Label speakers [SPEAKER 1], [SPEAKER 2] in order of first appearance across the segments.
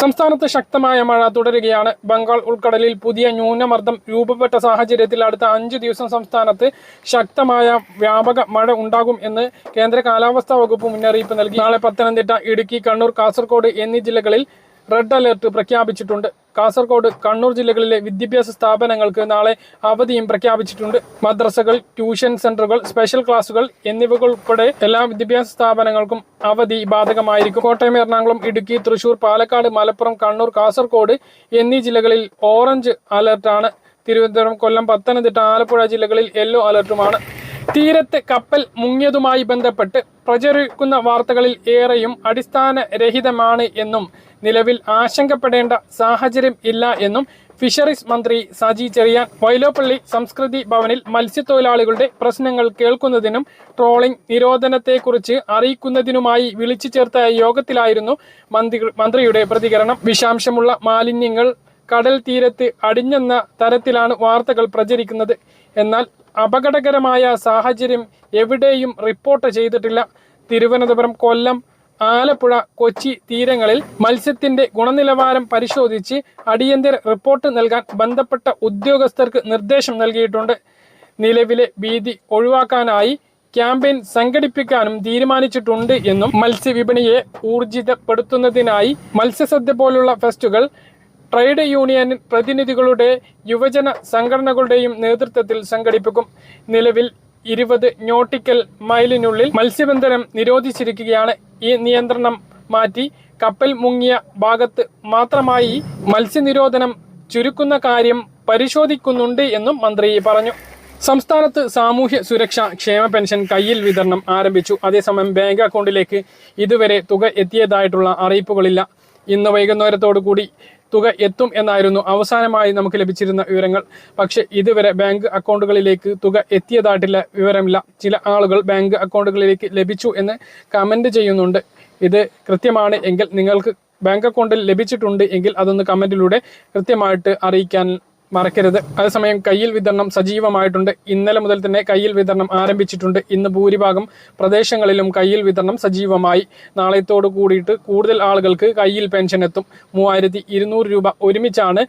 [SPEAKER 1] സംസ്ഥാനത്ത് ശക്തമായ മഴ തുടരുകയാണ്. ബംഗാൾ ഉൾക്കടലിൽ പുതിയ ന്യൂനമർദ്ദം രൂപപ്പെട്ട സാഹചര്യത്തിൽ അടുത്ത അഞ്ച് ദിവസം സംസ്ഥാനത്ത് ശക്തമായ വ്യാപക മഴ ഉണ്ടാകും എന്ന് കേന്ദ്ര കാലാവസ്ഥാ വകുപ്പ് മുന്നറിയിപ്പ് നൽകി. നാളെ പത്തനംതിട്ട ഇടുക്കി കണ്ണൂർ കാസർഗോഡ് എന്നീ ജില്ലകളിൽ റെഡ് അലർട്ട് പ്രഖ്യാപിച്ചിട്ടുണ്ട്. കാസർഗോഡ് കണ്ണൂർ ജില്ലകളിലെ വിദ്യാഭ്യാസ സ്ഥാപനങ്ങൾക്ക് നാളെ അവധിയും പ്രഖ്യാപിച്ചിട്ടുണ്ട്. മദ്രസകൾ ട്യൂഷൻ സെന്ററുകൾ സ്പെഷ്യൽ ക്ലാസുകൾ എന്നിവ ഉൾപ്പെടെ എല്ലാ വിദ്യാഭ്യാസ സ്ഥാപനങ്ങൾക്കും അവധി ബാധകമായിരിക്കും. കോട്ടയം എറണാകുളം ഇടുക്കി തൃശൂർ പാലക്കാട് മലപ്പുറം കണ്ണൂർ കാസർഗോഡ് എന്നീ ജില്ലകളിൽ ഓറഞ്ച് അലർട്ടാണ്. തിരുവനന്തപുരം കൊല്ലം പത്തനംതിട്ട ആലപ്പുഴ ജില്ലകളിൽ യെല്ലോ അലർട്ടുമാണ്. തീരത്ത് കപ്പൽ മുങ്ങിയതുമായി ബന്ധപ്പെട്ട് പ്രചരിക്കുന്ന വാർത്തകളിൽ ഏറെയും അടിസ്ഥാനരഹിതമാണ് എന്നും നിലവിൽ ആശങ്കപ്പെടേണ്ട സാഹചര്യം ഇല്ല എന്നും ഫിഷറീസ് മന്ത്രി സജി ചെറിയാൻ വൈലോപ്പള്ളി സംസ്കൃതി ഭവനിൽ മത്സ്യത്തൊഴിലാളികളുടെ പ്രശ്നങ്ങൾ കേൾക്കുന്നതിനും ട്രോളിംഗ് നിരോധനത്തെക്കുറിച്ച് അറിയിക്കുന്നതിനുമായി വിളിച്ചു ചേർത്ത യോഗത്തിലായിരുന്നു മന്ത്രി മന്ത്രിയുടെ പ്രതികരണം. വിഷാംശമുള്ള മാലിന്യങ്ങൾ കടൽ തീരത്ത് അടിഞ്ഞെന്ന തരത്തിലാണ് വാർത്തകൾ പ്രചരിക്കുന്നത്. എന്നാൽ അപകടകരമായ സാഹചര്യം എവിടെയും റിപ്പോർട്ട് ചെയ്തിട്ടില്ല. തിരുവനന്തപുരം കൊല്ലം ആലപ്പുഴ കൊച്ചി തീരങ്ങളിൽ മത്സ്യത്തിന്റെ ഗുണനിലവാരം പരിശോധിച്ച് അടിയന്തര റിപ്പോർട്ട് നൽകാൻ ബന്ധപ്പെട്ട ഉദ്യോഗസ്ഥർക്ക് നിർദ്ദേശം നൽകിയിട്ടുണ്ട്. നിലവിലെ ഭീതി ഒഴിവാക്കാനായി ക്യാമ്പയിൻ സംഘടിപ്പിക്കാനും തീരുമാനിച്ചിട്ടുണ്ട് എന്നും മത്സ്യവിപണിയെ ഊർജിതപ്പെടുത്തുന്നതിനായി മത്സ്യസദ്യ പോലുള്ള ഫെസ്റ്റുകൾ ട്രേഡ് യൂണിയൻ പ്രതിനിധികളുടെ യുവജന സംഘടനകളുടെയും നേതൃത്വത്തിൽ സംഘടിപ്പിക്കും. നിലവിൽ ഇരുപത് നോട്ടിക്കൽ മൈലിനുള്ളിൽ മത്സ്യബന്ധനം നിരോധിച്ചിരിക്കുകയാണ്. ഈ നിയന്ത്രണം മാറ്റി കപ്പൽ മുങ്ങിയ ഭാഗത്ത് മാത്രമായി മത്സ്യനിരോധനം ചുരുക്കുന്ന കാര്യം പരിശോധിക്കുന്നുണ്ട് എന്നും മന്ത്രി പറഞ്ഞു. സംസ്ഥാനത്ത് സാമൂഹ്യ സുരക്ഷ ക്ഷേമ പെൻഷൻ കയ്യിൽ വിതരണം ആരംഭിച്ചു. അതേസമയം ബാങ്ക് അക്കൗണ്ടിലേക്ക് ഇതുവരെ തുക എത്തിയതായിട്ടുള്ള അറിയിപ്പുകളില്ല. ഇന്ന് വൈകുന്നേരത്തോടു കൂടി തുക എത്തും എന്നായിരുന്നു അവസാനമായി നമുക്ക് ലഭിച്ചിരുന്ന വിവരങ്ങൾ. പക്ഷെ ഇതുവരെ ബാങ്ക് അക്കൗണ്ടുകളിലേക്ക് തുക എത്തിയതായിട്ടില്ല വിവരമില്ല. ചില ആളുകൾ ബാങ്ക് അക്കൗണ്ടുകളിലേക്ക് ലഭിച്ചു എന്ന് കമന്റ് ചെയ്യുന്നുണ്ട്. ഇത് കൃത്യമാണ് എങ്കിൽ നിങ്ങൾക്ക് ബാങ്ക് അക്കൗണ്ടിൽ ലഭിച്ചിട്ടുണ്ട് എങ്കിൽ അതൊന്ന് കമന്റിലൂടെ കൃത്യമായിട്ട് അറിയിക്കാൻ മറക്കരുത്. അതേസമയം കയ്യിൽ വിതരണം സജീവമായിട്ടുണ്ട്. ഇന്നലെ മുതൽ തന്നെ കയ്യിൽ വിതരണം ആരംഭിച്ചിട്ടുണ്ട്. ഇന്ന് ഭൂരിഭാഗം പ്രദേശങ്ങളിലും കയ്യിൽ വിതരണം സജീവമായി. നാളെത്തോട് കൂടിയിട്ട് കൂടുതൽ ആളുകൾക്ക് കയ്യിൽ പെൻഷൻ എത്തും. മൂവായിരത്തി രൂപ ഒരുമിച്ചാണ്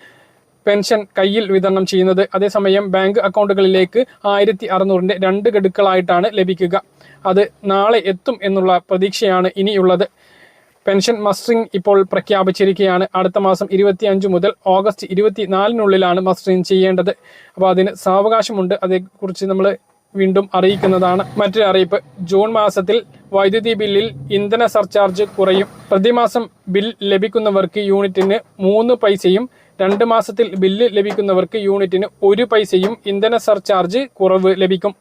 [SPEAKER 1] പെൻഷൻ കയ്യിൽ വിതരണം ചെയ്യുന്നത്. അതേസമയം ബാങ്ക് അക്കൗണ്ടുകളിലേക്ക് ആയിരത്തി അറുന്നൂറിന്റെ രണ്ട് ഗഡുക്കളായിട്ടാണ് ലഭിക്കുക. അത് നാളെ എത്തും എന്നുള്ള പ്രതീക്ഷയാണ് ഇനിയുള്ളത്. പെൻഷൻ മസ്റ്ററിംഗ് ഇപ്പോൾ പ്രഖ്യാപിച്ചിരിക്കുകയാണ്. അടുത്ത മാസം ഇരുപത്തി അഞ്ച് മുതൽ ഓഗസ്റ്റ് ഇരുപത്തി നാലിനുള്ളിലാണ് മസ്റ്ററിംഗ് ചെയ്യേണ്ടത്. അപ്പോൾ അതിന് സാവകാശമുണ്ട്. അതേക്കുറിച്ച് നമ്മൾ വീണ്ടും അറിയിക്കുന്നതാണ്. മറ്റൊരു അറിയിപ്പ്. ജൂൺ മാസത്തിൽ വൈദ്യുതി ബില്ലിൽ ഇന്ധന സർചാർജ് കുറയും. പ്രതിമാസം ബിൽ ലഭിക്കുന്നവർക്ക് യൂണിറ്റിന് മൂന്ന് പൈസയും രണ്ട് മാസത്തിൽ ബില്ല് ലഭിക്കുന്നവർക്ക് യൂണിറ്റിന് ഒരു പൈസയും ഇന്ധന സർചാർജ് കുറവ് ലഭിക്കും.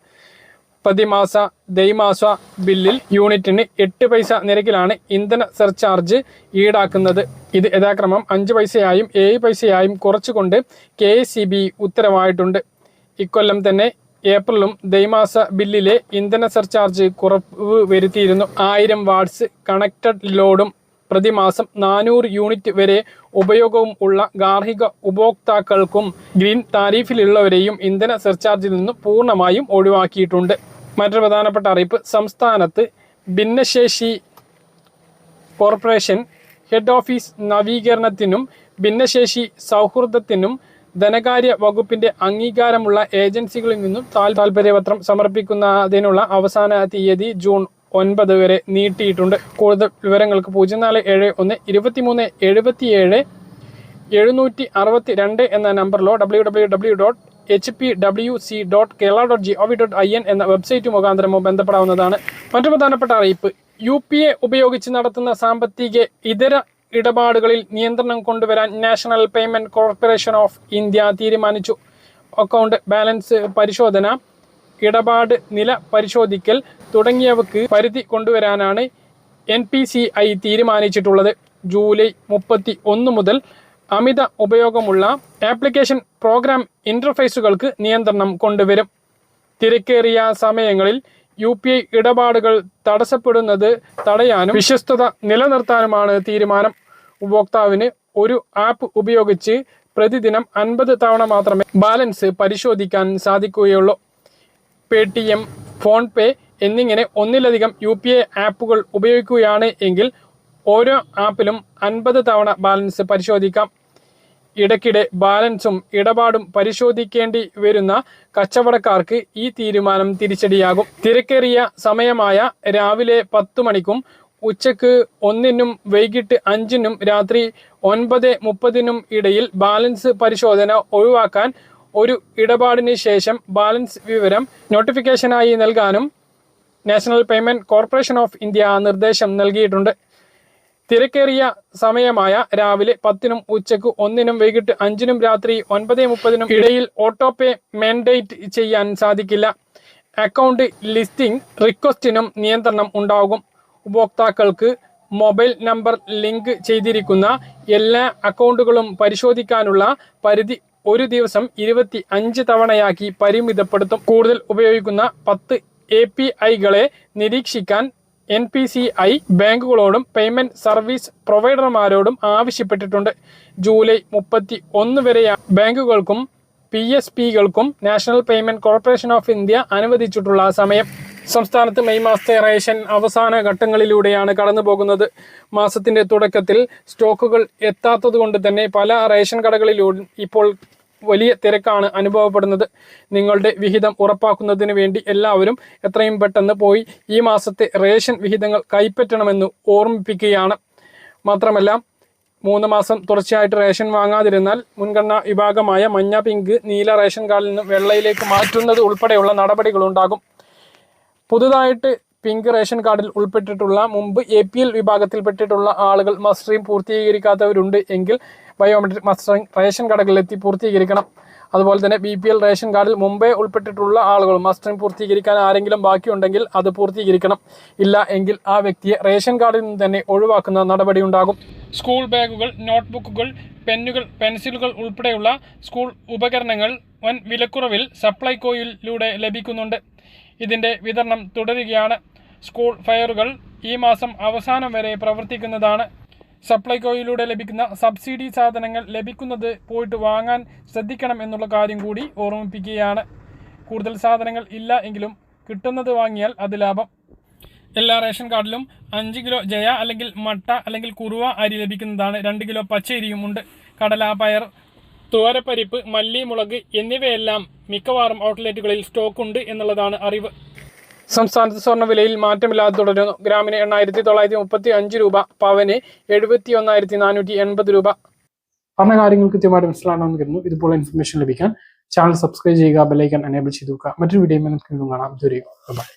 [SPEAKER 1] പ്രതിമാസ ദൈമാസ ബില്ലിൽ യൂണിറ്റിന് എട്ട് പൈസ നിരക്കിലാണ് ഇന്ധന സർചാർജ് ഈടാക്കുന്നത്. ഇത് യഥാക്രമം അഞ്ച് പൈസയായും ഏഴ് പൈസയായും കുറച്ചുകൊണ്ട് കെ സി ബി ഉത്തരവായിട്ടുണ്ട്. ഇക്കൊല്ലം തന്നെ ഏപ്രിലും ദൈമാസ ബില്ലിലെ ഇന്ധന സർചാർജ് കുറവ് വരുത്തിയിരുന്നു. ആയിരം വാട്സ് കണക്റ്റഡ് ലോഡും പ്രതിമാസം നാനൂറ് യൂണിറ്റ് വരെ ഉപയോഗവും ഉള്ള ഗാർഹിക ഉപഭോക്താക്കൾക്കും ഗ്രീൻ താരീഫിലുള്ളവരെയും ഇന്ധന സർചാർജിൽ നിന്ന് പൂർണമായും ഒഴിവാക്കിയിട്ടുണ്ട്. മറ്റൊരു പ്രധാനപ്പെട്ട അറിയിപ്പ്. സംസ്ഥാനത്ത് ഭിന്നശേഷി കോർപ്പറേഷൻ ഹെഡ് ഓഫീസ് നവീകരണത്തിനും ഭിന്നശേഷി സൗഹൃദത്തിനും ധനകാര്യ വകുപ്പിന്റെ അംഗീകാരമുള്ള ഏജൻസികളിൽ നിന്നും താൽ- താൽപര്യപത്രം സമർപ്പിക്കുന്നതിനുള്ള അവസാന തീയതി ജൂൺ ഒൻപത് വരെ നീട്ടിയിട്ടുണ്ട്. കൂടുതൽ വിവരങ്ങൾക്ക് പൂജ്യം നാല് ഏഴ് ഒന്ന് ഇരുപത്തിമൂന്ന് എഴുപത്തിയേഴ് എഴുന്നൂറ്റി അറുപത്തി രണ്ട് എന്ന നമ്പറിലോ W W W dot H P W C dot Kerala dot G O V dot I N എന്ന വെബ്സൈറ്റ് മുഖാന്തരമോ ബന്ധപ്പെടാവുന്നതാണ്. മറ്റു പ്രധാനപ്പെട്ട അറിയിപ്പ് യു പി എ ഉപയോഗിച്ച് നടത്തുന്ന സാമ്പത്തിക ഇതര ഇടപാടുകളിൽ നിയന്ത്രണം കൊണ്ടുവരാൻ national payment corporation of India തീരുമാനിച്ചു. അക്കൗണ്ട് ബാലൻസ് പരിശോധന ഇടപാട് നില പരിശോധിക്കൽ തുടങ്ങിയവക്ക് പരിധി കൊണ്ടുവരാനാണ് എൻ പി സി ഐ തീരുമാനിച്ചിട്ടുള്ളത്. ജൂലൈ മുപ്പത്തി ഒന്ന് മുതൽ അമിത ഉപയോഗമുള്ള ആപ്ലിക്കേഷൻ പ്രോഗ്രാം ഇന്റർഫേസുകൾക്ക് നിയന്ത്രണം കൊണ്ടുവരും. തിരക്കേറിയ സമയങ്ങളിൽ യു പി ഐ ഇടപാടുകൾ തടസ്സപ്പെടുന്നത് തടയാനും വിശ്വസ്തത നിലനിർത്താനുമാണ് തീരുമാനം. ഉപഭോക്താവിന് ഒരു ആപ്പ് ഉപയോഗിച്ച് പ്രതിദിനം അൻപത് തവണ മാത്രമേ ബാലൻസ് പരിശോധിക്കാൻ സാധിക്കുകയുള്ളൂ. Paytm PhonePe എന്നിങ്ങനെ ഒന്നിലധികം യു പി ഐ ആപ്പുകൾ ഉപയോഗിക്കുകയാണ് എങ്കിൽ ഓരോ ആപ്പിലും അൻപത് തവണ ബാലൻസ് പരിശോധിക്കാം. ഇടയ്ക്കിടെ ബാലൻസും ഇടപാടും പരിശോധിക്കേണ്ടി വരുന്ന കച്ചവടക്കാർക്ക് ഈ തീരുമാനം തിരിച്ചടിയാകും. തിരക്കേറിയ സമയമായ രാവിലെ പത്ത് മണിക്കും ഉച്ചയ്ക്ക് ഒന്നിനും വൈകിട്ട് അഞ്ചിനും രാത്രി ഒൻപത് മുപ്പതിനും ഇടയിൽ ബാലൻസ് പരിശോധന ഒഴിവാക്കാൻ ഒരു ഇടപാടിന് ശേഷം ബാലൻസ് വിവരം നോട്ടിഫിക്കേഷനായി നൽകാനും national payment corporation of India നിർദ്ദേശം നൽകിയിട്ടുണ്ട്. തിരക്കേറിയ സമയമായ രാവിലെ പത്തിനും ഉച്ചയ്ക്ക് ഒന്നിനും വൈകിട്ട് അഞ്ചിനും രാത്രി ഒൻപത് മുപ്പതിനും ഇടയിൽ ഓട്ടോ പേ മാൻഡേറ്റ് ചെയ്യാൻ സാധിക്കില്ല. അക്കൗണ്ട് ലിസ്റ്റിംഗ് റിക്വസ്റ്റിനും നിയന്ത്രണം ഉണ്ടാകും. ഉപഭോക്താക്കൾക്ക് മൊബൈൽ നമ്പർ ലിങ്ക് ചെയ്തിരിക്കുന്ന എല്ലാ അക്കൗണ്ടുകളും പരിശോധിക്കാനുള്ള പരിധി ഒരു ദിവസം ഇരുപത്തി അഞ്ച് തവണയാക്കി പരിമിതപ്പെടുത്തും. കൂടുതൽ ഉപയോഗിക്കുന്ന പത്ത് എ പി ഐകളെ നിരീക്ഷിക്കാൻ എൻ പി സി ഐ ബാങ്കുകളോടും പേയ്മെന്റ് സർവീസ് പ്രൊവൈഡർമാരോടും ആവശ്യപ്പെട്ടിട്ടുണ്ട്. ജൂലൈ മുപ്പത്തി ഒന്ന് വരെ ബാങ്കുകൾക്കും P S പികൾക്കും national payment corporation of India അനുവദിച്ചിട്ടുള്ള സമയം. സംസ്ഥാനത്ത് മെയ് മാസത്തെ റേഷൻ അവസാന ഘട്ടങ്ങളിലൂടെയാണ് കടന്നു പോകുന്നത് മാസത്തിന്റെ തുടക്കത്തിൽ സ്റ്റോക്കുകൾ എത്താത്തത് കൊണ്ട് തന്നെ പല റേഷൻ കടകളിലൂടെ ഇപ്പോൾ വലിയ തിരക്കാണ് അനുഭവപ്പെടുന്നത്. നിങ്ങളുടെ വിഹിതം ഉറപ്പാക്കുന്നതിന് വേണ്ടി എല്ലാവരും എത്രയും പെട്ടെന്ന് പോയി ഈ മാസത്തെ റേഷൻ വിഹിതങ്ങൾ കൈപ്പറ്റണമെന്ന് ഓർമ്മിപ്പിക്കുകയാണ്. മാത്രമല്ല മൂന്ന് മാസം തുടർച്ചയായിട്ട് റേഷൻ വാങ്ങാതിരുന്നാൽ മുൻഗണനാ വിഭാഗമായ മഞ്ഞ പിങ്ക് നീല റേഷൻ കാർഡിൽ നിന്ന് വെള്ളയിലേക്ക് മാറ്റുന്നത് ഉൾപ്പെടെയുള്ള നടപടികളുണ്ടാകും. പുതുതായിട്ട് പിങ്ക് റേഷൻ കാർഡിൽ ഉൾപ്പെട്ടിട്ടുള്ള മുമ്പ് എ പി എൽ വിഭാഗത്തിൽപ്പെട്ടിട്ടുള്ള ആളുകൾ മസ്റ്ററിംഗ് പൂർത്തീകരിക്കാത്തവരുണ്ട് എങ്കിൽ ബയോമെട്രിക് മസ്റ്ററിംഗ് റേഷൻ കടകളിലെത്തി പൂർത്തീകരിക്കണം. അതുപോലെ തന്നെ ബി പി എൽ റേഷൻ കാർഡിൽ മുമ്പേ ഉൾപ്പെട്ടിട്ടുള്ള ആളുകൾ മസ്റ്ററിംഗ് പൂർത്തീകരിക്കാൻ ആരെങ്കിലും ബാക്കിയുണ്ടെങ്കിൽ അത് പൂർത്തീകരിക്കണം. ഇല്ല എങ്കിൽ ആ വ്യക്തിയെ റേഷൻ കാർഡിൽ നിന്ന് തന്നെ ഒഴിവാക്കുന്ന നടപടി ഉണ്ടാകും. സ്കൂൾ ബാഗുകൾ നോട്ട്ബുക്കുകൾ പെന്നുകൾ പെൻസിലുകൾ ഉൾപ്പെടെയുള്ള സ്കൂൾ ഉപകരണങ്ങൾ വൻ വിലക്കുറവിൽ സപ്ലൈകോയിലൂടെ ലഭിക്കുന്നുണ്ട്. ഇതിന്റെ വിതരണം തുടരുകയാണ്. സ്കൂൾ ഫയറുകൾ ഈ മാസം അവസാനം വരെ പ്രവർത്തിക്കുന്നതാണ്. സപ്ലൈകോയിലൂടെ ലഭിക്കുന്ന സബ്സിഡി സാധനങ്ങൾ ലഭിക്കുന്നത് പോയിട്ട് വാങ്ങാൻ ശ്രദ്ധിക്കണം എന്നുള്ള കാര്യം കൂടി ഓർമ്മിപ്പിക്കുകയാണ്. കൂടുതൽ സാധനങ്ങൾ ഇല്ല എങ്കിലും കിട്ടുന്നത് വാങ്ങിയാൽ അത് ലാഭം. എല്ലാ റേഷൻ കാർഡിലും അഞ്ച് കിലോ ജയ അല്ലെങ്കിൽ മട്ട അല്ലെങ്കിൽ കുറുവ അരി ലഭിക്കുന്നതാണ്. രണ്ട് കിലോ പച്ചരിയും ഉണ്ട്. കടല പയർ തുവരപ്പരിപ്പ് മല്ലി മുളക് എന്നിവയെല്ലാം മിക്കവാറും ഔട്ട്ലെറ്റുകളിൽ സ്റ്റോക്ക് ഉണ്ട് എന്നുള്ളതാണ് അറിവ്. സംസ്ഥാനത്ത് സ്വർണവിലയിൽ മാറ്റമില്ലാതെ തുടരുന്നു. ഗ്രാമിന് എണ്ണായിരത്തി തൊള്ളായിരത്തി മുപ്പത്തി അഞ്ച് രൂപ പവന് എഴുപത്തി ഒന്നായിരത്തി നാനൂറ്റി എൺപത് രൂപ. പറഞ്ഞ കാര്യങ്ങൾ കൃത്യമായിട്ട് മനസ്സിലാണെന്ന് കരുതുന്നു. ഇതുപോലെ ഇൻഫർമേഷൻ ലഭിക്കാൻ ചാനൽ സബ്സ്ക്രൈബ് ചെയ്യുക ബെലൈക്കൺ എനേബിൾ ചെയ്തു മറ്റൊരു വീഡിയോ കാണാം. ബൈ